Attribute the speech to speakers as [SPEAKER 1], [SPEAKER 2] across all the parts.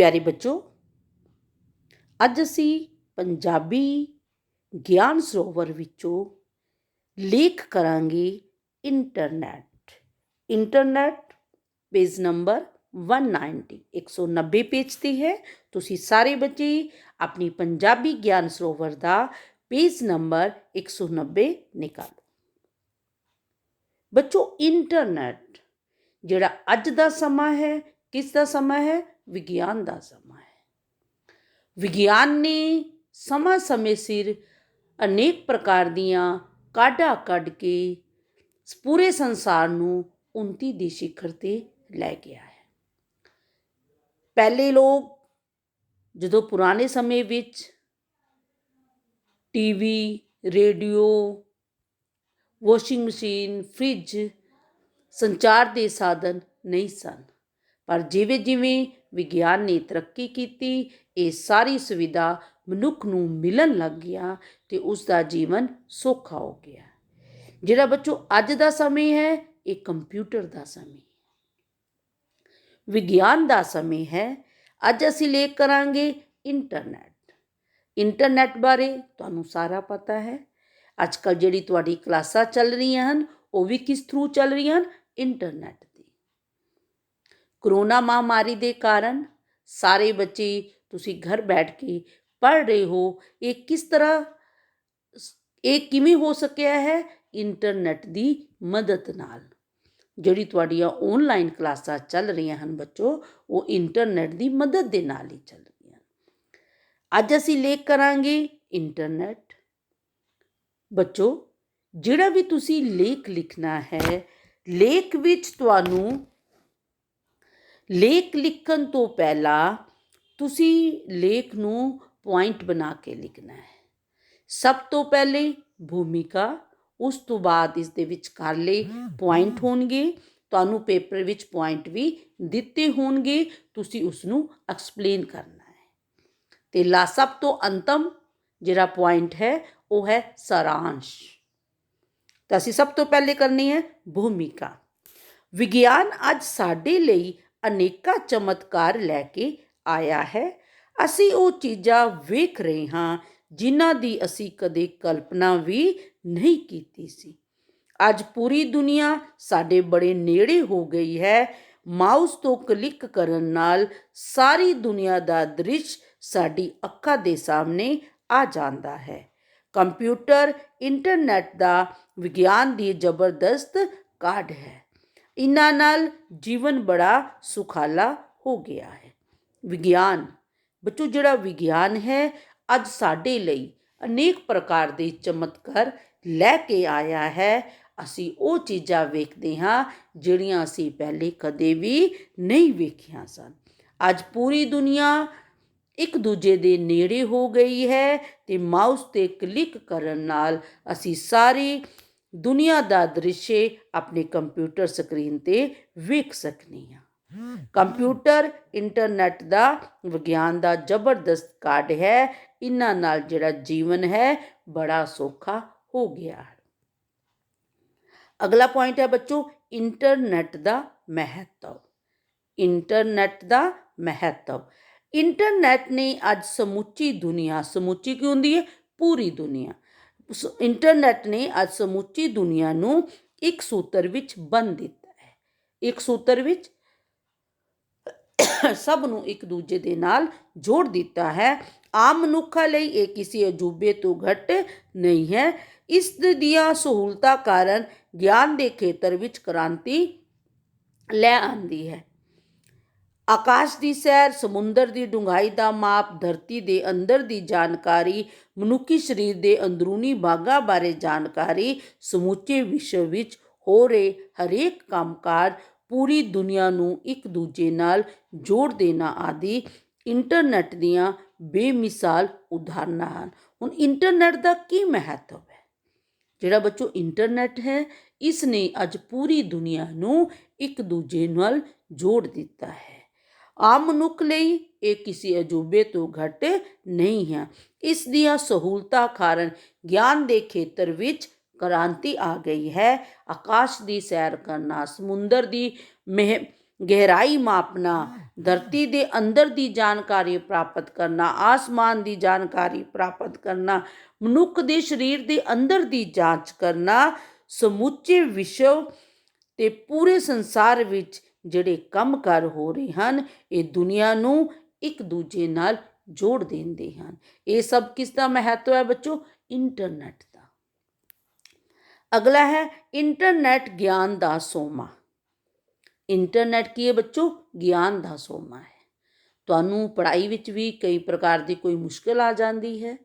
[SPEAKER 1] ਪਿਆਰੇ ਬੱਚੋ, ਅੱਜ ਅਸੀਂ ਪੰਜਾਬੀ ਗਿਆਨ ਸਰੋਵਰ ਵਿੱਚੋਂ ਲੇਖ ਕਰਾਂਗੇ internet. Internet page number 190 190 page ਤੇ ਹੈ। ਤੁਸੀਂ ਸਾਰੇ ਬੱਚੇ ਆਪਣੀ ਪੰਜਾਬੀ ਗਿਆਨ ਸਰੋਵਰ ਦਾ ਪੇਜ ਨੰਬਰ 190 ਨਿਕਾਲੋ। ਬੱਚੋ, ਇੰਟਰਨੈਟ ਜਿਹੜਾ ਅੱਜ ਦਾ ਸਮਾਂ ਹੈ, ਕਿਸ ਦਾ ਸਮਾਂ ਹੈ? ਵਿਗਿਆਨ ਦਾ ਸਮਾਂ ਹੈ। ਵਿਗਿਆਨ ਨੇ ਸਮਾਂ ਸਮੇਂ ਸਿਰ ਅਨੇਕ ਪ੍ਰਕਾਰ ਦੀਆਂ ਕਾਢਾਂ ਕੱਢ ਕੇ ਪੂਰੇ ਸੰਸਾਰ ਨੂੰ ਉਨਤੀ ਦੀ ਸਿਖਰ ਤੇ ਲੈ ਗਿਆ ਹੈ। ਪਹਿਲੇ ਲੋਕ ਜਦੋਂ ਪੁਰਾਣੇ ਸਮੇਂ ਵਿੱਚ TV, radio, washing machine, fridge ਸੰਚਾਰ ਦੇ ਸਾਧਨ ਨਹੀਂ ਸਨ, ਪਰ ਜਿਵੇਂ ਜਿਵੇਂ ਵਿਗਿਆਨ ਨੇ ਤਰੱਕੀ ਕੀਤੀ, ਇਹ ਸਾਰੀ ਸੁਵਿਧਾ ਮਨੁੱਖ ਨੂੰ ਮਿਲਣ ਲੱਗ ਗਿਆ ਤੇ ਉਸ ਦਾ ਜੀਵਨ ਸੌਖਾ ਹੋ ਗਿਆ। ਜਿਹੜਾ ਬੱਚੋ, ਅੱਜ ਦਾ ਸਮੇਂ ਹੈ, ਇਹ ਕੰਪਿਊਟਰ ਦਾ ਸਮੇਂ ਵਿਗਿਆਨ ਦਾ ਸਮੇਂ ਹੈ, ਅੱਜ ਅਸੀਂ ਲੇਖ ਕਰਾਂਗੇ ਇੰਟਰਨੈਟ। ਇੰਟਰਨੈਟ ਬਾਰੇ ਤੁਹਾਨੂੰ ਸਾਰਾ ਪਤਾ ਹੈ। ਅੱਜ ਕੱਲ ਜਿਹੜੀ ਤੁਹਾਡੀ ਕਲਾਸਾਂ ਚੱਲ ਰਹੀਆਂ ਹਨ, ਉਹ ਵੀ ਕਿਸ ਥਰੂ ਚੱਲ ਰਹੀਆਂ ਹਨ? ਇੰਟਰਨੈਟ। ਕਰੋਨਾ ਮਹਾਮਾਰੀ ਦੇ ਕਾਰਨ ਸਾਰੇ ਬੱਚੇ ਤੁਸੀਂ ਘਰ ਬੈਠ ਕੇ ਪੜ੍ਹ ਰਹੇ ਹੋ ਇਹ ਕਿਸ ਤਰ੍ਹਾਂ ਸ- ਇਹ ਕਿਵੇਂ ਹੋ ਸਕਿਆ ਹੈ ਇੰਟਰਨੈਟ ਦੀ ਮਦਦ ਨਾਲ ਜਿਹੜੀ ਤੁਹਾਡੀਆਂ ਆਨਲਾਈਨ ਕਲਾਸਾਂ ਚੱਲ ਰਹੀਆਂ ਹਨ ਬੱਚੋ ਉਹ ਇੰਟਰਨੈਟ ਦੀ ਮਦਦ ਦੇ ਨਾਲ ਹੀ ਚੱਲ ਰਹੀਆਂ ਹਨ ਅੱਜ ਅਸੀਂ ਲੇਖ ਕਰਾਂਗੇ ਇੰਟਰਨੈਟ ਬੱਚੋ ਜਿਹੜਾ ਵੀ ਤੁਸੀਂ ਲੇਖ ਲਿਖਣਾ ਹੈ ਲੇਖ ਵਿੱਚ ਤੁਹਾਨੂੰ ਲੇਖ ਲਿਖਣ ਤੋਂ ਪਹਿਲਾਂ ਤੁਸੀਂ ਲੇਖ ਨੂੰ ਪੁਆਇੰਟ ਬਣਾ ਕੇ ਲਿਖਣਾ ਹੈ। ਸਭ ਤੋਂ ਪਹਿਲੇ ਭੂਮਿਕਾ ਉਸ ਤੋਂ ਬਾਅਦ ਇਸ ਦੇ ਵਿਚਕਾਰਲੇ ਪੁਆਇੰਟ ਹੋਣਗੇ ਤੁਹਾਨੂੰ ਪੇਪਰ ਵਿੱਚ ਪੁਆਇੰਟ ਵੀ ਦਿੱਤੇ ਹੋਣਗੇ ਤੁਸੀਂ ਉਸ ਨੂੰ ਐਕਸਪਲੇਨ ਕਰਨਾ ਹੈ। ਤੇ ਲਾ ਸਭ ਤੋਂ ਅੰਤਮ ਜਿਹੜਾ ਪੁਆਇੰਟ ਹੈ ਉਹ ਹੈ ਸਾਰਾਂਸ਼। ਤਾਂ ਅਸੀਂ ਸਭ ਤੋਂ ਪਹਿਲੇ ਕਰਨੀ ਹੈ ਭੂਮਿਕਾ। ਵਿਗਿਆਨ ਅੱਜ ਸਾਡੇ ਲਈ ਅਨੇਕਾਂ ਚਮਤਕਾਰ ਲੈ ਕੇ ਆਇਆ ਹੈ। ਅਸੀਂ ਉਹ ਚੀਜ਼ਾਂ ਵੇਖ ਰਹੇ ਹਾਂ ਜਿਨ੍ਹਾਂ ਦੀ ਅਸੀਂ ਕਦੇ ਕਲਪਨਾ ਵੀ ਨਹੀਂ ਕੀਤੀ ਸੀ। ਅੱਜ ਪੂਰੀ ਦੁਨੀਆ ਸਾਡੇ ਬੜੇ ਨੇੜੇ ਹੋ ਗਈ ਹੈ। ਮਾਊਸ ਤੋਂ ਕਲਿੱਕ ਕਰਨ ਨਾਲ ਸਾਰੀ ਦੁਨੀਆ ਦਾ ਦ੍ਰਿਸ਼ ਸਾਡੀ ਅੱਖਾਂ ਦੇ ਸਾਹਮਣੇ ਆ ਜਾਂਦਾ ਹੈ। ਕੰਪਿਊਟਰ, ਇੰਟਰਨੈਟ ਦਾ ਵਿਗਿਆਨ ਦੀ ਜ਼ਬਰਦਸਤ ਕਾਢ ਹੈ। ਇਹਨਾਂ ਨਾਲ ਜੀਵਨ ਬੜਾ ਸੁਖਾਲਾ ਹੋ ਗਿਆ ਹੈ। ਵਿਗਿਆਨ, ਬੱਚੋ, ਜਿਹੜਾ ਵਿਗਿਆਨ ਹੈ, ਅੱਜ ਸਾਡੇ ਲਈ ਅਨੇਕ ਪ੍ਰਕਾਰ ਦੇ ਚਮਤਕਾਰ ਲੈ ਕੇ ਆਇਆ ਹੈ। ਅਸੀਂ ਉਹ ਚੀਜ਼ਾਂ ਵੇਖਦੇ ਹਾਂ, ਜਿਹੜੀਆਂ ਅਸੀਂ ਪਹਿਲੇ ਕਦੇ ਵੀ ਨਹੀਂ ਵੇਖੀਆਂ ਸਨ। ਅੱਜ ਪੂਰੀ ਦੁਨੀਆ ਇੱਕ ਦੂਜੇ ਦੇ ਨੇੜੇ ਹੋ ਗਈ ਹੈ ਤੇ ਮਾਊਸ ਤੇ ਕਲਿੱਕ ਕਰਨ ਨਾਲ ਅਸੀਂ ਸਾਰੀ ਦੁਨੀਆ ਦਾ ਦ੍ਰਿਸ਼ ਆਪਣੇ ਕੰਪਿਊਟਰ ਸਕਰੀਨ ਤੇ ਵੇਖ ਸਕਨੇ ਹਾਂ। ਕੰਪਿਊਟਰ, ਇੰਟਰਨੈਟ ਦਾ ਵਿਗਿਆਨ ਦਾ ਜ਼ਬਰਦਸਤ ਕਾਢ ਹੈ। ਇਹਨਾਂ ਨਾਲ ਜਿਹੜਾ ਜੀਵਨ ਹੈ, ਬੜਾ ਸੌਖਾ ਹੋ ਗਿਆ ਅਗਲਾ ਪੁਆਇੰਟ ਹੈ ਬੱਚੋ, ਇੰਟਰਨੈਟ ਦਾ ਮਹੱਤਵ। ਇੰਟਰਨੈਟ ਦਾ ਮਹੱਤਵ। ਇੰਟਰਨੈਟ ਨੇ ਅੱਜ ਸਮੁੱਚੀ ਦੁਨੀਆ, ਸਮੁੱਚੀ ਕੀ ਹੁੰਦੀ ਹੈ? ਪੂਰੀ ਦੁਨੀਆ। ਇੰਟਰਨੈਟ ਨੇ ਅੱਜ ਸਮੁੱਚੀ ਦੁਨੀਆ ਨੂੰ ਇੱਕ ਸੂਤਰ ਵਿੱਚ ਬੰਨ ਦਿੱਤਾ ਹੈ। ਇੱਕ ਸੂਤਰ ਵਿੱਚ ਸਭ ਨੂੰ ਇੱਕ ਦੂਜੇ ਦੇ ਨਾਲ ਜੋੜ ਦਿੱਤਾ ਹੈ। ਆਮ ਮਨੁੱਖਾਂ ਲਈ ਇਹ ਕਿਸੇ ਅਜੂਬੇ ਤੋਂ ਘੱਟ ਨਹੀਂ ਹੈ। ਇਸ ਦੀਆਂ ਸਹੂਲਤਾਂ ਕਾਰਨ ਗਿਆਨ ਦੇ ਖੇਤਰ ਵਿੱਚ ਕ੍ਰਾਂਤੀ ਲੈ ਆਂਦੀ ਹੈ। ਆਕਾਸ਼ ਦੀ ਸੈਰ, ਸਮੁੰਦਰ ਦੀ ਡੂੰਘਾਈ ਦਾ ਮਾਪ, ਧਰਤੀ ਦੇ ਅੰਦਰ ਦੀ ਜਾਣਕਾਰੀ, ਮਨੁੱਖੀ ਸਰੀਰ ਦੇ ਅੰਦਰੂਨੀ ਭਾਗਾਂ ਬਾਰੇ ਜਾਣਕਾਰੀ, ਸਮੁੱਚੇ ਵਿਸ਼ਵ ਵਿੱਚ ਹੋ ਰਹੇ ਹਰੇਕ ਕੰਮਕਾਜ ਪੂਰੀ ਦੁਨੀਆ ਨੂੰ ਇੱਕ ਦੂਜੇ ਨਾਲ ਜੋੜ ਦੇਣਾ ਆਦਿ ਇੰਟਰਨੈਟ ਦੀਆਂ ਬੇਮਿਸਾਲ ਉਦਾਹਰਨਾਂ ਹਨ। ਹੁਣ ਇੰਟਰਨੈਟ ਦਾ ਕੀ ਮਹੱਤਵ ਹੈ? ਜਿਹੜਾ ਬੱਚੋ ਇੰਟਰਨੈਟ ਹੈ, ਇਸ ਨੇ ਅੱਜ ਪੂਰੀ ਦੁਨੀਆ ਨੂੰ ਇੱਕ ਦੂਜੇ ਨਾਲ ਜੋੜ ਦਿੱਤਾ ਹੈ। ਆਮ ਮਨੁੱਖ ਲਈ ਇਹ ਕਿਸੇ ਅਜੂਬੇ ਤੋਂ ਘੱਟ ਨਹੀਂ ਹੈ। ਇਸ ਦੀਆਂ ਸਹੂਲਤਾਂ ਕਾਰਨ ਗਿਆਨ ਦੇ ਖੇਤਰ ਵਿੱਚ ਕ੍ਰਾਂਤੀ ਆ ਗਈ ਹੈ। ਆਕਾਸ਼ ਦੀ ਸੈਰ ਕਰਨਾ, ਸਮੁੰਦਰ ਦੀ ਮਹਿ, ਗਹਿਰਾਈ ਮਾਪਨਾ ਧਰਤੀ ਦੇ ਅੰਦਰ ਦੀ ਜਾਣਕਾਰੀ ਪ੍ਰਾਪਤ ਕਰਨਾ, ਆਸਮਾਨ ਦੀ ਜਾਣਕਾਰੀ ਪ੍ਰਾਪਤ ਕਰਨਾ, ਮਨੁੱਖ ਦੇ ਸਰੀਰ ਦੇ ਅੰਦਰ ਦੀ ਜਾਂਚ ਕਰਨਾ, ਸਮੁੱਚੇ ਵਿਸ਼ਵ ਤੇ ਪੂਰੇ ਸੰਸਾਰ ਵਿੱਚ ਜਿਹੜੇ ਕੰਮ ਕਰ ਹੋ ਰਹੇ ਹਨ, ਇਹ ਦੁਨੀਆ ਨੂੰ ਇੱਕ ਦੂਜੇ ਨਾਲ ਜੋੜ ਦਿੰਦੇ ਹਨ। ਇਹ ਸਭ ਕਿਸ ਦਾ ਮਹੱਤਵ ਹੈ ਬੱਚੋ? ਇੰਟਰਨੈਟ ਦਾ। ਅਗਲਾ ਹੈ ਇੰਟਰਨੈਟ ਗਿਆਨ ਦਾ ਸੋਮਾ। ਇੰਟਰਨੈਟ ਕੀ ਹੈ ਬੱਚੋ? ਗਿਆਨ ਦਾ ਸੋਮਾ ਹੈ। ਤੁਹਾਨੂੰ ਪੜ੍ਹਾਈ ਵਿੱਚ ਵੀ ਕਈ ਪ੍ਰਕਾਰ ਦੀ ਕੋਈ ਮੁਸ਼ਕਲ ਆ ਜਾਂਦੀ ਹੈ।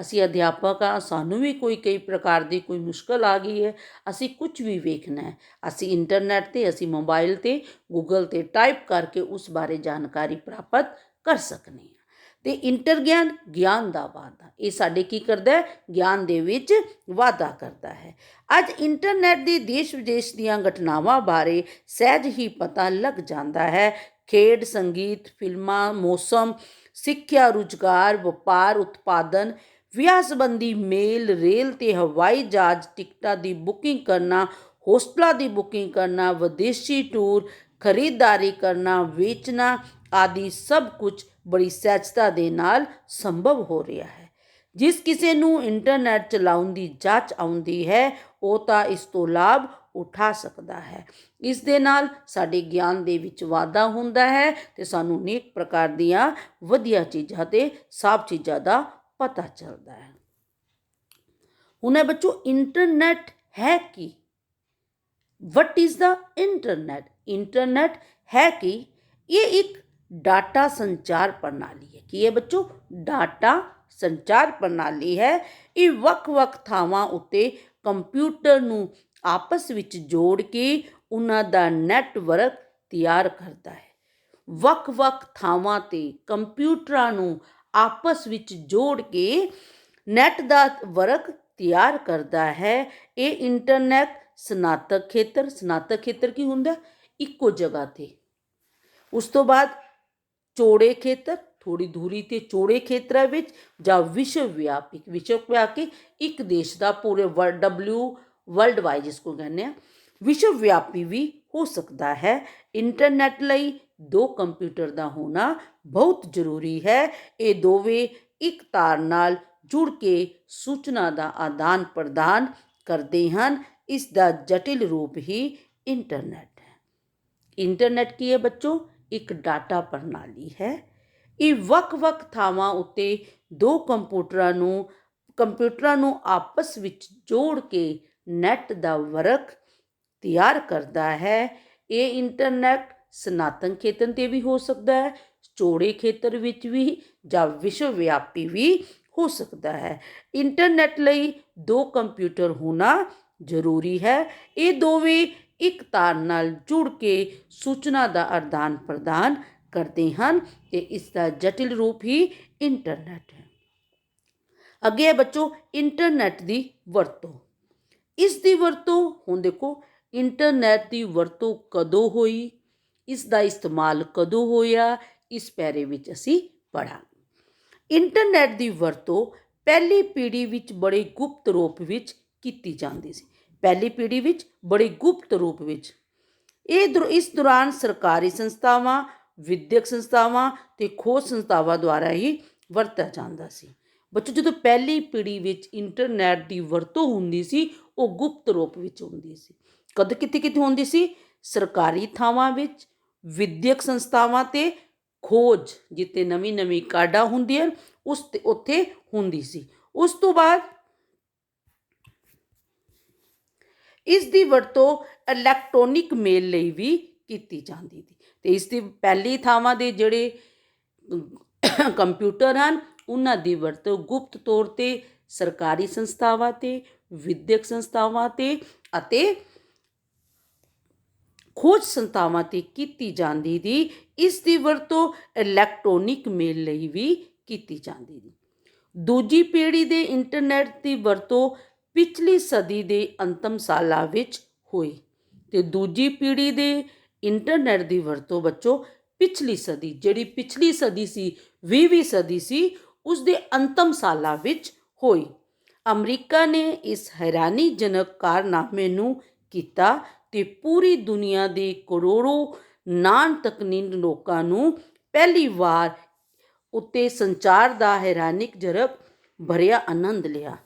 [SPEAKER 1] ਅਸੀਂ ਅਧਿਆਪਕ ਆ, ਸਾਨੂੰ ਵੀ ਕੋਈ, ਕਈ ਪ੍ਰਕਾਰ ਦੀ ਕੋਈ ਮੁਸ਼ਕਲ ਆ ਗਈ ਹੈ, ਅਸੀਂ ਕੁਝ ਵੀ ਵੇਖਣਾ ਹੈ। ਅਸੀਂ ਇੰਟਰਨੈਟ ਤੇ, ਅਸੀਂ ਮੋਬਾਈਲ ਤੇ ਗੂਗਲ ਤੇ ਟਾਈਪ ਕਰਕੇ ਉਸ ਬਾਰੇ ਜਾਣਕਾਰੀ ਪ੍ਰਾਪਤ ਕਰ ਸਕਨੇ ਹਾਂ। ਤੇ ਇੰਟਰ ਗਿਆਨ ਗਿਆਨ ਦਾ ਵਾਧਾ, ਇਹ ਸਾਡੇ ਕੀ ਕਰਦਾ ਹੈ? ਗਿਆਨ ਦੇ ਵਿੱਚ ਵਾਧਾ ਕਰਦਾ ਹੈ। ਅੱਜ ਇੰਟਰਨੈਟ ਦੀ ਦੇਸ਼ ਵਿਦੇਸ਼ ਦੀਆਂ ਘਟਨਾਵਾਂ ਬਾਰੇ ਸਹਿਜ ਹੀ ਪਤਾ ਲੱਗ ਜਾਂਦਾ ਹੈ। ਖੇਡ, ਸੰਗੀਤ, ਫਿਲਮਾਂ, ਮੌਸਮ, ਸਿੱਖਿਆ, ਰੁਜ਼ਗਾਰ, ਵਪਾਰ, ਉਤਪਾਦਨ ਵਿਆਹ ਸੰਬੰਧੀ ਮੇਲ, ਰੇਲ ਤੇ ਹਵਾਈ ਜਹਾਜ਼ ਟਿਕਟਾਂ ਦੀ ਬੁਕਿੰਗ ਕਰਨਾ, ਹੋਸਟਲਾਂ ਦੀ ਬੁਕਿੰਗ ਕਰਨਾ, ਵਿਦੇਸ਼ੀ ਟੂਰ ਖਰੀਦਦਾਰੀ ਕਰਨਾ, ਵੇਚਣਾ ਆਦਿ ਸਭ ਕੁਝ ਬੜੀ ਸਹਿਜਤਾ ਦੇ ਨਾਲ ਸੰਭਵ ਹੋ ਰਿਹਾ ਹੈ। ਜਿਸ ਕਿਸੇ ਨੂੰ ਇੰਟਰਨੈਟ ਚਲਾਉਣ ਦੀ ਜਾਂਚ ਆਉਂਦੀ ਹੈ, ਉਹ ਤਾਂ ਇਸ ਤੋਂ ਲਾਭ ਉਠਾ ਸਕਦਾ ਹੈ। ਇਸ ਦੇ ਨਾਲ ਸਾਡੇ ਗਿਆਨ ਦੇ ਵਿੱਚ ਵਾਧਾ ਹੁੰਦਾ ਹੈ ਤੇ ਸਾਨੂੰ ਅਨੇਕ ਪ੍ਰਕਾਰ ਦੀਆਂ ਵਧੀਆ ਚੀਜ਼ਾਂ ਤੇ ਸਾਫ਼ ਚੀਜ਼ਾਂ ਦਾ ਪਤਾ ਚੱਲਦਾ ਹੈ। ਹੁਣ ਹੈ ਬੱਚੋ ਇੰਟਰਨੈਟ ਹੈ ਕੀ? What is the internet internet ਹੈ ਕਿ? ਇਹ ਇੱਕ ਡਾਟਾ ਸੰਚਾਰ ਪ੍ਰਣਾਲੀ ਹੈ। ਕੀ ਹੈ ਬੱਚੋ? ਡਾਟਾ ਸੰਚਾਰ ਪ੍ਰਣਾਲੀ ਹੈ। ਇਹ ਵੱਖ-ਵੱਖ ਥਾਵਾਂ ਉੱਤੇ ਕੰਪਿਊਟਰ ਨੂੰ ਆਪਸ ਵਿੱਚ ਜੋੜ ਕੇ ਉਹਨਾਂ ਦਾ ਨੈਟਵਰਕ ਤਿਆਰ ਕਰਦਾ ਹੈ। ਵੱਖ-ਵੱਖ ਥਾਵਾਂ ਤੇ ਕੰਪਿਊਟਰਾਂ ਨੂੰ ਆਪਸ ਵਿੱਚ ਜੋੜ ਕੇ ਨੈਟ ਦਾ ਵਰਕ ਤਿਆਰ ਕਰਦਾ ਹੈ। ਇਹ ਇੰਟਰਨੈਟ ਸਨਾਤਕ ਖੇਤਰ ਸਨਾਤਕ ਖੇਤਰ ਕੀ ਹੁੰਦਾ? ਇੱਕੋ ਜਗ੍ਹਾ ਤੇ। ਉਸ ਤੋਂ ਬਾਅਦ ਚੌੜੇ ਖੇਤਰ ਥੋੜੀ ਦੂਰੀ ਤੇ ਚੌੜੇ ਖੇਤਰਾਂ ਵਿੱਚ ਜਾਂ ਵਿਸ਼ਵ ਵਿਆਪੀ ਵਿਸ਼ਵ ਵਿਆਪੀ, ਇੱਕ ਦੇਸ਼ ਦਾ ਪੂਰੇ ਵਰਲਡ ਡਬਲਿਊ ਵਰਲਡ ਵਾਈਡ ਜਿਸ ਕੋ ਕਹਿੰਦੇ ਆ, ਵਿਸ਼ਵ ਵਿਆਪੀ ਵੀ ਹੋ ਸਕਦਾ ਹੈ। ਇੰਟਰਨੈਟ ਲਈ ਦੋ ਕੰਪਿਊਟਰ ਦਾ ਹੋਣਾ ਬਹੁਤ ਜ਼ਰੂਰੀ ਹੈ। ਇਹ ਦੋਵੇਂ ਇੱਕ ਤਾਰ ਨਾਲ ਜੁੜ ਕੇ ਸੂਚਨਾ ਦਾ ਆਦਾਨ ਪ੍ਰਦਾਨ ਕਰਦੇ ਹਨ। ਇਸ ਦਾ ਜਟਿਲ ਰੂਪ ਹੀ ਇੰਟਰਨੈਟ ਹੈ। ਇੰਟਰਨੈਟ ਕੀ ਹੈ ਬੱਚੋ? ਇੱਕ ਡਾਟਾ ਪ੍ਰਣਾਲੀ ਹੈ। ਇਹ ਵੱਖ-ਵੱਖ ਥਾਵਾਂ ਉੱਤੇ ਦੋ ਕੰਪਿਊਟਰਾਂ ਨੂੰ ਕੰਪਿਊਟਰਾਂ ਨੂੰ ਆਪਸ ਵਿੱਚ ਜੋੜ ਕੇ ਨੈਟ ਦਾ ਵਰਕ ਤਿਆਰ ਕਰਦਾ ਹੈ। ਇਹ ਇੰਟਰਨੈਟ ਸਨਾਤਨ ਖੇਤਰ ਤੇ ਵੀ ਹੋ ਸਕਦਾ ਹੈ, ਚੌੜੇ ਖੇਤਰ ਵਿੱਚ ਵੀ ਜਾਂ ਵਿਸ਼ਵ ਵਿਆਪੀ ਵੀ ਹੋ ਸਕਦਾ ਹੈ। ਇੰਟਰਨੈਟ ਲਈ ਦੋ ਕੰਪਿਊਟਰ ਹੋਣਾ ਜ਼ਰੂਰੀ ਹੈ। ਇਹ ਦੋਵੇਂ ਇੱਕ ਤਾਰ ਨਾਲ ਜੁੜ ਕੇ ਸੂਚਨਾ ਦਾ ਆਦਾਨ ਪ੍ਰਦਾਨ ਕਰਦੇ ਹਨ ਤੇ ਇਸ ਦਾ ਜਟਿਲ ਰੂਪ ਹੀ ਇੰਟਰਨੈਟ ਹੈ। ਅੱਗੇ ਹੈ ਬੱਚੋ, ਇੰਟਰਨੈਟ ਦੀ ਵਰਤੋਂ। ਇਸ ਦੀ ਵਰਤੋਂ ਹੁਣ ਦੇਖੋ, ਇੰਟਰਨੈਟ ਦੀ ਵਰਤੋਂ ਕਦੋਂ ਹੋਈ? ਇਸ ਦਾ ਇਸਤੇਮਾਲ ਕਦੋਂ ਹੋਇਆ, ਇਸ ਪੈਰੇ ਵਿੱਚ ਅਸੀਂ ਪੜਾਂਗੇ ਇੰਟਰਨੈਟ ਦੀ ਵਰਤੋਂ ਪਹਿਲੀ ਪੀੜ੍ਹੀ ਵਿੱਚ ਬੜੇ ਗੁਪਤ ਰੂਪ ਵਿੱਚ ਕੀਤੀ ਜਾਂਦੀ ਸੀ। ਪਹਿਲੀ ਪੀੜ੍ਹੀ ਵਿੱਚ ਬੜੇ ਗੁਪਤ ਰੂਪ ਵਿੱਚ। ਇਹ ਦਰ- ਇਸ ਦੌਰਾਨ ਸਰਕਾਰੀ ਸੰਸਥਾਵਾਂ, ਵਿਦਿਅਕ ਸੰਸਥਾਵਾਂ ਤੇ ਖੋਜ ਸੰਸਥਾਵਾਂ ਦੁਆਰਾ ਹੀ ਵਰਤਿਆ ਜਾਂਦਾ ਸੀ। ਬੱਚੋ, ਜਦੋਂ ਪਹਿਲੀ ਪੀੜ੍ਹੀ ਵਿੱਚ ਇੰਟਰਨੈਟ ਦੀ ਵਰਤੋਂ ਹੁੰਦੀ ਸੀ, ਉਹ ਗੁਪਤ ਰੂਪ ਵਿੱਚ ਹੁੰਦੀ ਸੀ। ਕਦ ਕਿੱਥੇ ਕਿੱਥੇ ਹੁੰਦੀ ਸੀ? ਸਰਕਾਰੀ ਥਾਵਾਂ ਵਿੱਚ, ਵਿਦਿਅਕ ਸੰਸਥਾਵਾਂ ਤੇ ਖੋਜ ਜਿੱਤੇ ਨਵੀਂ ਨਵੀਂ ਕਾਢਾਂ ਹੁੰਦੀਆਂ ਉਸ ਤੇ ਉੱਥੇ ਹੁੰਦੀ ਸੀ। ਉਸ ਤੋਂ ਬਾਅਦ ਇਸ ਦੀ ਵਰਤੋਂ ਇਲੈਕਟ੍ਰੋਨਿਕ ਮੇਲ ਲਈ ਵੀ ਕੀਤੀ ਜਾਂਦੀ ਸੀ। ਤੇ ਇਸ ਦੀ ਪਹਿਲੀ ਥਾਵਾਂ ਦੇ ਜਿਹੜੇ ਕੰਪਿਊਟਰ ਹਨ, ਉਹਨਾਂ ਦੀ ਵਰਤੋਂ ਗੁਪਤ ਤੌਰ ਤੇ ਸਰਕਾਰੀ ਸੰਸਥਾਵਾਂ ਤੇ, ਵਿਦਿਅਕ ਸੰਸਥਾਵਾਂ ਤੇ ਅਤੇ ਖੋਜ ਸੰਸਥਾਵਾਂ ਤੇ ਕੀਤੀ ਜਾਂਦੀ ਦੀ, ਇਸ ਦੀ ਵਰਤੋਂ ਇਲੈਕਟ੍ਰੋਨਿਕ ਮੇਲ ਲਈ ਵੀ ਕੀਤੀ ਜਾਂਦੀ ਦੀ। ਦੂਜੀ ਪੀੜ੍ਹੀ ਦੇ ਇੰਟਰਨੈਟ ਦੀ ਵਰਤੋਂ ਪਿਛਲੀ ਸਦੀ ਦੇ ਅੰਤਮ ਸਾਲਾਂ ਵਿੱਚ ਹੋਈ ਤੇ ਦੂਜੀ ਪੀੜ੍ਹੀ ਦੇ ਇੰਟਰਨੈਟ ਦੀ ਵਰਤੋਂ ਬੱਚੋ ਪਿਛਲੀ ਸਦੀ, ਜਿਹੜੀ ਪਿਛਲੀ ਸਦੀ ਸੀ 20ਵੀਂ ਸਦੀ ਸੀ, ਉਸ ਦੇ ਅੰਤਮ ਸਾਲਾਂ ਵਿੱਚ ਹੋਈ। ਅਮਰੀਕਾ ਨੇ ਇਸ ਹੈਰਾਨੀਜਨਕ ਕਾਰਨਾਮੇ ਨੂੰ ਕੀਤਾ ਤੇ ਪੂਰੀ ਦੁਨੀਆ ਦੇ ਕਰੋੜੋ ਨਾਨ ਤਕਨੀਨ ਲੋਕਾਂ ਨੂੰ ਪਹਿਲੀ ਵਾਰ ਉੱਤੇ ਸੰਚਾਰ ਦਾ ਹੈਰਾਨੀਜਨਕ ਭਰਿਆ ਆਨੰਦ ਲਿਆ।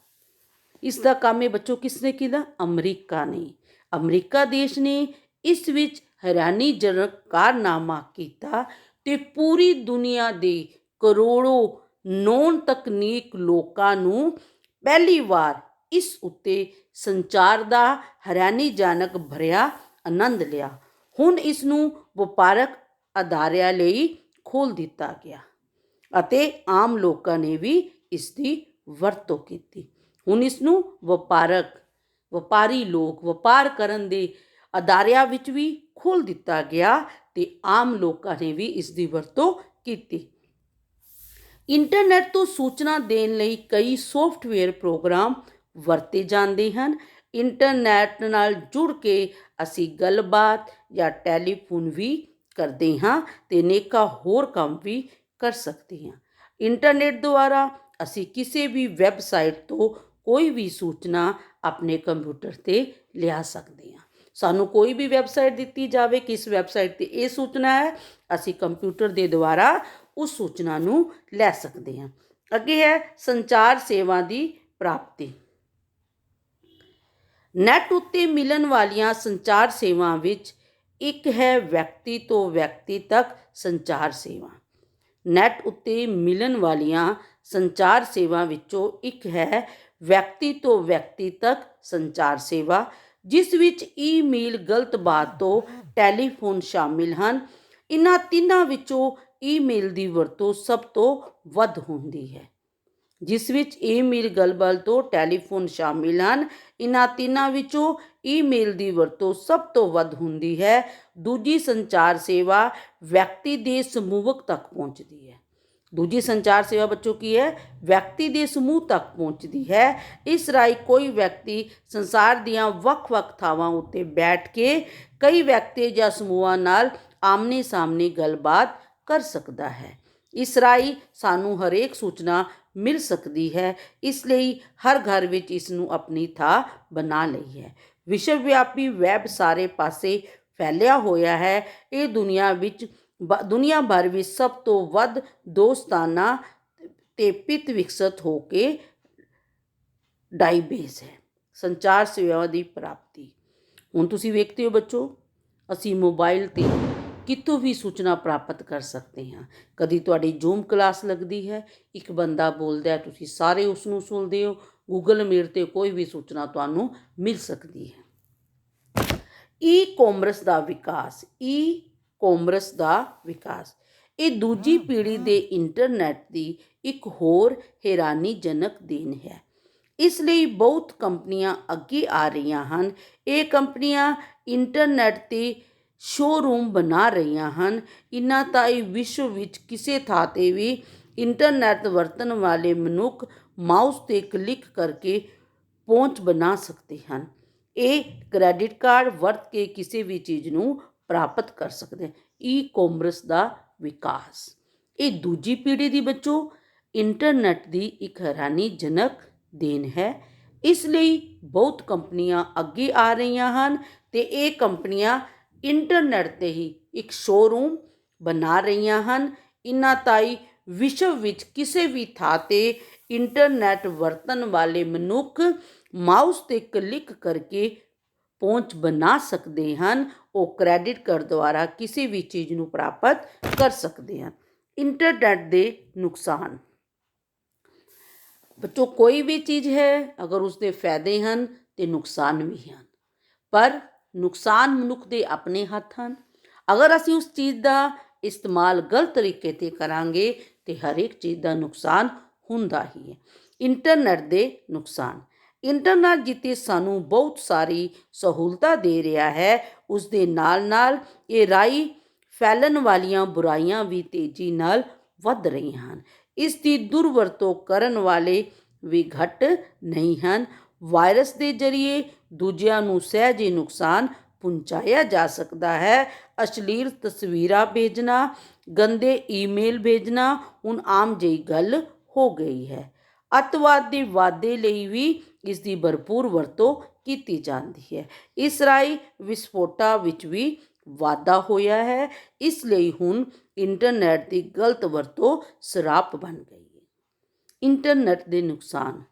[SPEAKER 1] ਇਸ ਦਾ ਕੰਮ ਇਹ ਬੱਚੋ ਕਿਸਨੇ ਕੀਤਾ? ਅਮਰੀਕਾ ਨੇ। ਅਮਰੀਕਾ ਦੇਸ਼ ਨੇ ਇਸ ਵਿੱਚ ਹੈਰਾਨੀਜਨਕ ਕਾਰਨਾਮਾ ਕੀਤਾ ਤੇ ਪੂਰੀ ਦੁਨੀਆ ਦੇ ਕਰੋੜੋ ਨੌਨ ਤਕਨੀਕ ਲੋਕਾਂ ਨੂੰ ਪਹਿਲੀ ਵਾਰ ਇਸ ਉੱਤੇ ਸੰਚਾਰ ਦਾ ਹੈਰਾਨੀਜਨਕ ਭਰਿਆ ਆਨੰਦ ਲਿਆ। ਹੁਣ ਇਸ ਨੂੰ ਵਪਾਰਕ ਅਦਾਰਿਆਂ ਲਈ ਖੋਲ ਦਿੱਤਾ ਗਿਆ ਅਤੇ ਆਮ ਲੋਕਾਂ ਨੇ ਵੀ ਇਸ ਦੀ ਵਰਤੋਂ ਕੀਤੀ। ਹੁਣ ਇਸ ਨੂੰ ਵਪਾਰਕ, ਵਪਾਰੀ ਲੋਕ ਵਪਾਰ ਕਰਨ ਦੇ ਅਦਾਰਿਆਂ ਵਿੱਚ ਵੀ ਖੋਲ ਦਿੱਤਾ ਗਿਆ ਤੇ ਆਮ ਲੋਕਾਂ ਨੇ ਵੀ ਇਸ ਦੀ ਵਰਤੋਂ ਕੀਤੀ। ਇੰਟਰਨੈਟ ਤੋਂ ਸੂਚਨਾ ਦੇਣ ਲਈ ਕਈ ਸੌਫਟਵੇਅਰ ਪ੍ਰੋਗਰਾਮ ਵਰਤੇ ਜਾਂਦੇ ਹਨ। ਇੰਟਰਨੈਟ ਨਾਲ ਜੁੜ ਕੇ ਅਸੀਂ ਗੱਲਬਾਤ ਜਾਂ ਟੈਲੀਫੋਨ ਵੀ ਕਰਦੇ ਹਾਂ ਤੇ ਨੇਕਾ ਹੋਰ ਕੰਮ ਵੀ ਕਰ ਸਕਦੇ ਹਾਂ। ਇੰਟਰਨੈਟ ਦੁਆਰਾ ਅਸੀਂ ਕਿਸੇ ਵੀ ਵੈਬਸਾਈਟ ਤੋਂ ਕੋਈ ਵੀ ਸੂਚਨਾ ਆਪਣੇ ਕੰਪਿਊਟਰ ਤੇ ਲਿਆ ਸਕਦੇ ਹਾਂ। ਸਾਨੂੰ ਕੋਈ ਵੀ ਵੈਬਸਾਈਟ ਦਿੱਤੀ ਜਾਵੇ, ਕਿਸ ਵੈਬਸਾਈਟ ਤੇ ਇਹ ਸੂਚਨਾ ਹੈ, ਅਸੀਂ ਕੰਪਿਊਟਰ ਦੇ ਦੁਆਰਾ ਉਸ ਸੂਚਨਾ ਨੂੰ ਲੈ ਸਕਦੇ ਹਾਂ। ਅੱਗੇ ਹੈ ਸੰਚਾਰ ਸੇਵਾ ਦੀ ਪ੍ਰਾਪਤੀ। ਨੈੱਟ ਉੱਤੇ ਮਿਲਣ ਵਾਲੀਆਂ ਸੰਚਾਰ ਸੇਵਾ ਵਿੱਚ ਇੱਕ ਹੈ ਵਿਅਕਤੀ ਤੋਂ ਵਿਅਕਤੀ ਤੱਕ ਸੰਚਾਰ ਸੇਵਾ। ਨੈੱਟ ਉੱਤੇ ਮਿਲਣ ਵਾਲੀਆਂ ਸੰਚਾਰ ਸੇਵਾ ਵਿੱਚੋਂ ਇੱਕ ਹੈ ਵਿਅਕਤੀ ਤੋਂ ਵਿਅਕਤੀ ਤੱਕ ਸੰਚਾਰ ਸੇਵਾ, ਜਿਸ ਵਿੱਚ ਈਮੇਲ ਗਲਤ ਬਾਤ ਤੋਂ ਟੈਲੀਫੋਨ ਸ਼ਾਮਿਲ ਹਨ। ਇਨ੍ਹਾਂ ਤਿੰਨਾਂ ਵਿੱਚੋਂ ਈਮੇਲ ਦੀ ਵਰਤੋਂ ਸਭ ਤੋਂ ਵੱਧ ਹੁੰਦੀ ਹੈ। ਜਿਸ ਵਿੱਚ ਈਮੇਲ ਗਲਬਲ ਤੋਂ ਟੈਲੀਫੋਨ ਸ਼ਾਮਿਲ ਹਨ। ਇਨ੍ਹਾਂ ਤਿੰਨਾਂ ਵਿੱਚੋਂ ਈਮੇਲ ਦੀ ਵਰਤੋਂ ਸਭ ਤੋਂ ਵੱਧ ਹੁੰਦੀ ਹੈ। ਦੂਜੀ ਸੰਚਾਰ ਸੇਵਾ ਵਿਅਕਤੀ ਦੇ ਸਮੂਹਕ ਤੱਕ ਪਹੁੰਚਦੀ ਹੈ। ਦੂਜੀ ਸੰਚਾਰ ਸੇਵਾ ਬੱਚੋ ਕੀ ਹੈ? ਵਿਅਕਤੀ ਦੇ ਸਮੂਹ ਤੱਕ ਪਹੁੰਚਦੀ ਹੈ। ਇਸ ਰਾਹੀਂ ਕੋਈ ਵਿਅਕਤੀ ਸੰਸਾਰ ਦੀਆਂ ਵੱਖ-ਵੱਖ ਥਾਵਾਂ ਉੱਤੇ ਬੈਠ ਕੇ ਕਈ ਵਿਅਕਤੀ ਜਾਂ ਸਮੂਹਾਂ ਨਾਲ ਆਮਨੇ ਸਾਹਮਣੇ ਗੱਲਬਾਤ ਕਰ ਸਕਦਾ ਹੈ। ਇਸ ਰਾਹੀਂ ਸਾਨੂੰ ਹਰੇਕ ਸੂਚਨਾ ਮਿਲ ਸਕਦੀ ਹੈ। ਇਸ ਲਈ ਹਰ ਘਰ ਵਿੱਚ ਇਸ ਨੂੰ ਆਪਣੀ ਥਾਂ ਬਣਾ ਲਈ ਹੈ। ਵਿਸ਼ਵ ਵਿਆਪੀ ਵੈਬ ਸਾਰੇ ਪਾਸੇ ਫੈਲਿਆ ਹੋਇਆ ਹੈ। ਇਹ ਦੁਨੀਆ ਵਿੱਚ ਬ- ਦੁਨੀਆ ਭਰ ਵਿੱਚ ਸਭ ਤੋਂ ਵੱਧ ਦੋਸਤਾਨਾ ਤੇ ਪਿਤ ਵਿਕਸਤ ਹੋ ਕੇ ਡਾਈਬੇਸ ਹੈ। ਸੰਚਾਰ ਸੇਵਾਵਾਂ ਦੀ ਪ੍ਰਾਪਤੀ। ਹੁਣ ਤੁਸੀਂ ਵੇਖਦੇ ਹੋ ਬੱਚੋ, ਅਸੀਂ ਮੋਬਾਈਲ ਤੇ ਕਿਤੋਂ ਵੀ ਸੂਚਨਾ ਪ੍ਰਾਪਤ ਕਰ ਸਕਦੇ ਹਾਂ। ਕਦੀ ਤੁਹਾਡੀ ਜ਼ੂਮ ਕਲਾਸ ਲੱਗਦੀ ਹੈ ਇੱਕ ਬੰਦਾ ਬੋਲਦਾ ਤੁਸੀਂ ਸਾਰੇ ਉਸ ਨੂੰ ਸੁਣਦੇ ਹੋ ਗੂਗਲ ਮੀਟ ਤੇ ਕੋਈ ਵੀ ਸੂਚਨਾ ਤੁਹਾਨੂੰ ਮਿਲ ਸਕਦੀ ਹੈ। ਈ ਕਾਮਰਸ ਦਾ ਵਿਕਾਸ ਈ ਕਾਮਰਸ ਦਾ ਵਿਕਾਸ। ਇਹ ਦੂਜੀ ਪੀੜ੍ਹੀ ਦੇ ਇੰਟਰਨੈਟ ਦੀ ਇੱਕ ਹੋਰ ਹੈਰਾਨੀਜਨਕ ਦੇਣ ਹੈ। ਇਸ ਲਈ ਬਹੁਤ ਕੰਪਨੀਆਂ ਅੱਗੇ ਆ ਰਹੀਆਂ ਹਨ। ਇਹ ਕੰਪਨੀਆਂ ਇੰਟਰਨੈਟ ਤੇ ਸ਼ੋਅਰੂਮ ਬਣਾ ਰਹੀਆਂ ਹਨ। ਇਨ੍ਹਾਂ ਤਾਂ ਇਹ ਵਿਸ਼ਵ ਵਿੱਚ ਕਿਸੇ ਥਾਂ ਤੇ ਵੀ ਇੰਟਰਨੈਟ ਵਰਤਣ ਵਾਲੇ ਮਨੁੱਖ ਮਾਊਸ ਤੇ ਕਲਿੱਕ ਕਰਕੇ ਪਹੁੰਚ ਬਣਾ ਸਕਦੇ ਹਨ। ਇਹ ਕ੍ਰੈਡਿਟ ਕਾਰਡ ਵਰਤ ਕੇ ਕਿਸੇ ਵੀ ਚੀਜ਼ ਨੂੰ ਪ੍ਰਾਪਤ ਕਰ ਸਕਦੇ ਈ ਕਾਮਰਸ ਦਾ ਵਿਕਾਸ। ਇਹ ਦੂਜੀ ਪੀੜ੍ਹੀ ਦੀ ਬੱਚੋ ਇੰਟਰਨੈਟ ਦੀ ਇੱਕ ਹੈਰਾਨੀਜਨਕ ਦੇਣ ਹੈ। ਇਸ ਲਈ ਬਹੁਤ ਕੰਪਨੀਆਂ ਅੱਗੇ ਆ ਰਹੀਆਂ ਹਨ ਤੇ ਇਹ ਕੰਪਨੀਆਂ ਇੰਟਰਨੈਟ ਤੇ ਹੀ ਇੱਕ ਸ਼ੋਰੂਮ ਬਣਾ ਰਹੀਆਂ ਹਨ। ਇਨ੍ਹਾਂ ਤਾਈ ਵਿਸ਼ਵ ਵਿੱਚ ਕਿਸੇ ਵੀ ਥਾਂ ਤੇ ਇੰਟਰਨੈਟ ਵਰਤਣ ਵਾਲੇ ਮਨੁੱਖ ਮਾਊਸ ਤੇ ਕਲਿੱਕ ਕਰਕੇ ਪਹੁੰਚ ਬਣਾ ਸਕਦੇ ਹਨ। ਉਹ ਕ੍ਰੈਡਿਟ ਕਾਰਡ ਦੁਆਰਾ ਕਿਸੇ ਵੀ ਚੀਜ਼ ਨੂੰ ਪ੍ਰਾਪਤ ਕਰ ਸਕਦੇ ਹਨ। ਇੰਟਰਨੈਟ ਦੇ ਨੁਕਸਾਨ। ਬੱਚੋ, ਕੋਈ ਵੀ ਚੀਜ਼ ਹੈ, ਅਗਰ ਉਸਦੇ ਫਾਇਦੇ ਹਨ ਤੇ ਨੁਕਸਾਨ ਵੀ ਹਨ। ਪਰ ਨੁਕਸਾਨ ਮਨੁੱਖ ਦੇ ਆਪਣੇ ਹੱਥ ਹਨ। ਅਗਰ ਅਸੀਂ ਉਸ ਚੀਜ਼ ਦਾ ਇਸਤੇਮਾਲ ਗਲਤ ਤਰੀਕੇ ਤੇ ਕਰਾਂਗੇ, ਤੇ ਹਰ ਇੱਕ ਚੀਜ਼ ਦਾ ਨੁਕਸਾਨ ਹੁੰਦਾ ਹੀ ਹੈ। ਇੰਟਰਨੈਟ ਦੇ ਨੁਕਸਾਨ। ਇੰਟਰਨੈਟ ਜਿੱਤੇ ਸਾਨੂੰ ਬਹੁਤ ਸਾਰੀ ਸਹੂਲਤਾਂ ਦੇ ਰਿਹਾ ਹੈ ਉਸ ਦੇ ਨਾਲ ਨਾਲ ਇਹ ਰਾਈ ਫੈਲਣ ਵਾਲੀਆਂ ਬੁਰਾਈਆਂ ਵੀ ਤੇਜ਼ੀ ਨਾਲ ਵੱਧ ਰਹੀਆਂ ਹਨ। ਇਸ ਦੀ ਦੁਰਵਰਤੋਂ ਕਰਨ ਵਾਲੇ ਵੀ ਘਟ ਨਹੀਂ ਹਨ। ਵਾਇਰਸ ਦੇ ਜ਼ਰੀਏ ਦੂਜਿਆਂ ਨੂੰ ਸਹਿਜ ਹੀ ਨੁਕਸਾਨ ਪਹੁੰਚਾਇਆ ਜਾ ਸਕਦਾ ਹੈ। ਅਸ਼ਲੀਲ ਤਸਵੀਰਾਂ ਭੇਜਣਾ, ਗੰਦੇ ਈਮੇਲ ਭੇਜਣਾ, ਹੁਣ ਆਮ ਜਿਹੀ ਗੱਲ ਹੋ ਗਈ ਹੈ। ਅੱਤਵਾਦ ਦੇ ਵਾਧੇ ਲਈ ਵੀ ਇਸ ਦੀ ਭਰਪੂਰ ਵਰਤੋਂ ਕੀਤੀ ਜਾਂਦੀ ਹੈ। ਇਸ ਰਾਹੀਂ ਵਿਸਫੋਟਾਂ ਵਿੱਚ ਵੀ ਵਾਧਾ ਹੋਇਆ ਹੈ। ਇਸ ਲਈ ਹੁਣ ਇੰਟਰਨੈਟ ਦੀ ਗਲਤ ਵਰਤੋਂ ਸਰਾਪ ਬਣ ਗਈ ਹੈ। ਇੰਟਰਨੈਟ ਦੇ ਨੁਕਸਾਨ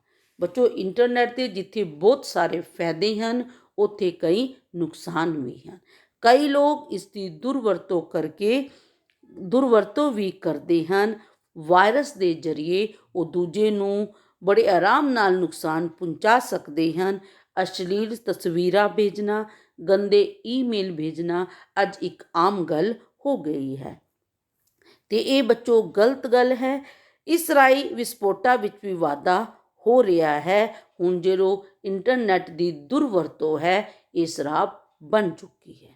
[SPEAKER 1] ਬੱਚੋ ਇੰਟਰਨੈਟ ਦੇ ਜਿੱਥੇ ਬਹੁਤ ਸਾਰੇ ਫਾਇਦੇ ਹਨ, ਉੱਥੇ ਕਈ ਨੁਕਸਾਨ ਵੀ ਹਨ। ਕਈ ਲੋਕ ਇਸ ਦੀ ਦੁਰਵਰਤੋਂ ਕਰਕੇ, ਦੁਰਵਰਤੋਂ ਵੀ ਕਰਦੇ ਹਨ। ਵਾਇਰਸ ਦੇ ਜ਼ਰੀਏ ਉਹ ਦੂਜੇ ਨੂੰ ਬੜੇ ਆਰਾਮ ਨਾਲ ਨੁਕਸਾਨ ਪਹੁੰਚਾ ਸਕਦੇ ਹਨ। ਅਸ਼ਲੀਲ ਤਸਵੀਰਾਂ ਭੇਜਣਾ, ਗੰਦੇ ਈਮੇਲ ਭੇਜਣਾ, ਅੱਜ ਇੱਕ ਆਮ ਗੱਲ ਹੋ ਗਈ ਹੈ। ਤੇ ਇਹ ਬੱਚੋ, ਗਲਤ ਗੱਲ ਹੈ। ਇਸ ਰਾਈ ਵਿਸਫੋਟਾਂ ਵਿੱਚ ਵੀ ਵਾਧਾ ਹੋ ਰਿਹਾ ਹੈ। ਹੁਣ ਜਦੋਂ ਇੰਟਰਨੈਟ ਦੀ ਦੁਰਵਰਤੋਂ ਹੈ, ਇਹ ਸ਼ਰਾਬ ਬਣ ਚੁੱਕੀ ਹੈ।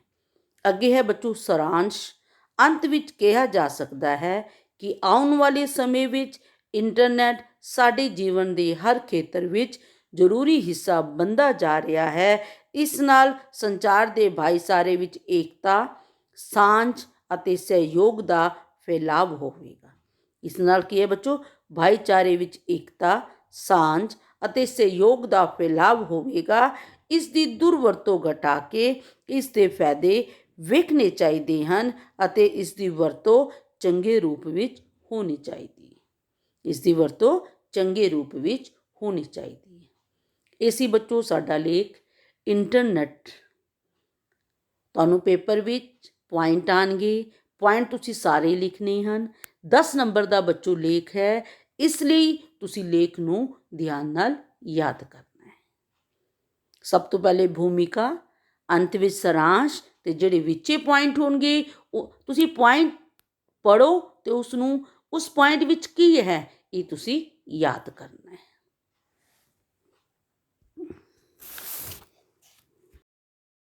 [SPEAKER 1] ਅੱਗੇ ਹੈ ਬੱਚੋ ਸਾਰਾਂਸ਼। ਅੰਤ ਵਿੱਚ ਕਿਹਾ ਜਾ ਸਕਦਾ ਹੈ ਕਿ ਆਉਣ ਵਾਲੇ ਸਮੇਂ ਵਿੱਚ ਇੰਟਰਨੈਟ ਸਾਡੇ ਜੀਵਨ ਦੇ ਹਰ ਖੇਤਰ ਵਿੱਚ ਜ਼ਰੂਰੀ ਹਿੱਸਾ ਬਣਦਾ ਜਾ ਰਿਹਾ ਹੈ। ਇਸ ਨਾਲ ਸੰਚਾਰ ਦੇ ਭਾਈਚਾਰੇ ਵਿੱਚ ਏਕਤਾ, ਸਾਂਝ ਅਤੇ ਸਹਿਯੋਗ ਦਾ ਫੈਲਾਵ ਹੋਵੇਗਾ। ਇਸ ਨਾਲ ਕੀ ਹੈ ਬੱਚੋ? ਭਾਈਚਾਰੇ ਵਿੱਚ ਏਕਤਾ ਸਾਂਝ ਅਤੇ ਸਹਿਯੋਗ ਦਾ ਫੈਲਾਵ ਹੋਵੇਗਾ। ਇਸ ਦੀ ਦੁਰਵਰਤੋਂ ਘਟਾ ਕੇ ਇਸ ਦੇ ਫਾਇਦੇ ਵੇਖਣੇ ਚਾਹੀਦੇ ਹਨ ਅਤੇ ਇਸ ਦੀ ਵਰਤੋਂ ਚੰਗੇ ਰੂਪ ਵਿੱਚ ਹੋਣੀ ਚਾਹੀਦੀ। ਹੈ ਇਸ ਦੀ ਵਰਤੋਂ ਚੰਗੇ ਰੂਪ ਵਿੱਚ ਹੋਣੀ ਚਾਹੀਦੀ। ਹੈ ਇਹ ਬੱਚੋ ਸਾਡਾ ਲੇਖ ਇੰਟਰਨੈਟ। ਤੁਹਾਨੂੰ ਪੇਪਰ ਵਿੱਚ ਪੁਆਇੰਟ ਆਣਗੇ। ਪੁਆਇੰਟ ਤੁਸੀਂ ਸਾਰੇ ਲਿਖਣੇ ਹਨ। 10 ਨੰਬਰ ਦਾ ਬੱਚੋ ਲੇਖ ਹੈ। ਇਸ ਲਈ ਤੁਸੀਂ ਲੇਖ ਨੂੰ ਧਿਆਨ ਨਾਲ ਯਾਦ ਕਰਨਾ ਹੈ। ਸਭ ਤੋਂ ਪਹਿਲੇ ਭੂਮਿਕਾ, ਅੰਤ ਵਿੱਚ ਸਰਾਂਸ਼ ਤੇ ਜਿਹੜੇ ਵਿੱਚੇ ਪੁਆਇੰਟ ਹੋਣਗੇ, ਉਹ ਤੁਸੀਂ ਪੁਆਇੰਟ ਪੜੋ ਤੇ ਉਸ ਨੂੰ ਉਸ ਪੁਆਇੰਟ ਵਿੱਚ ਕੀ ਹੈ, ਇਹ ਤੁਸੀਂ ਯਾਦ ਕਰਨਾ ਹੈ।